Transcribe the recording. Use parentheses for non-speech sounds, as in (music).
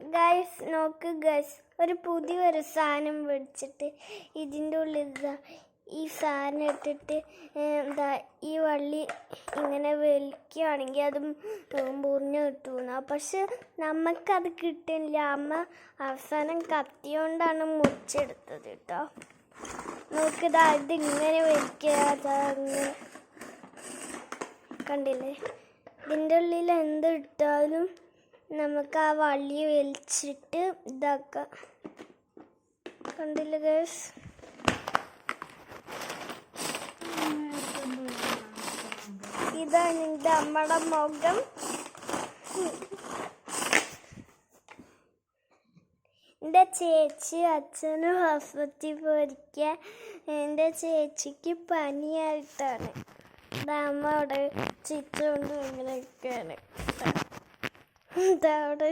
Guys നോക്ക് guys ഒരു പുതിയൊരു സാധനം മേടിച്ചിട്ട് ഇതിന്റെ ഉള്ളിൽ ഇതാ ഈ സാധനം ഇട്ടിട്ട് എന്താ ഈ വള്ളി ഇങ്ങനെ വലിക്കുകയാണെങ്കിൽ അത് മുറിഞ്ഞ് കിട്ടുന്നു. പക്ഷെ നമുക്കത് കിട്ടില്ല അമ്മ അവസാനം കത്തിയോണ്ടാണ് മുറിച്ചെടുത്തത് കേട്ടോ. നോക്കിതാ ഇത് ഇങ്ങനെ വലിക്കുക. അതങ്ങനെ കണ്ടില്ലേ? ഇതിന്റെ ഉള്ളിൽ എന്ത് ഇട്ടാലും നമുക്ക് ആ വള്ളി വലിച്ചിട്ട് ഇതാക്കാം. കണ്ടില്ല ഗേസ് ഇതാണ് എന്റെ അമ്മയുടെ മുഖം. എന്റെ ചേച്ചി അച്ഛനും ഹോസ്പിറ്റലിൽ പോയിരിക്കുക എന്റെ ചേച്ചിക്ക് പനിയായിട്ടാണ്. അമ്മ അവിടെ ചിറ്റുകൊണ്ട് ഇങ്ങനെ നിൽക്കുകയാണ് (laughs) ഇതാ അവിടെ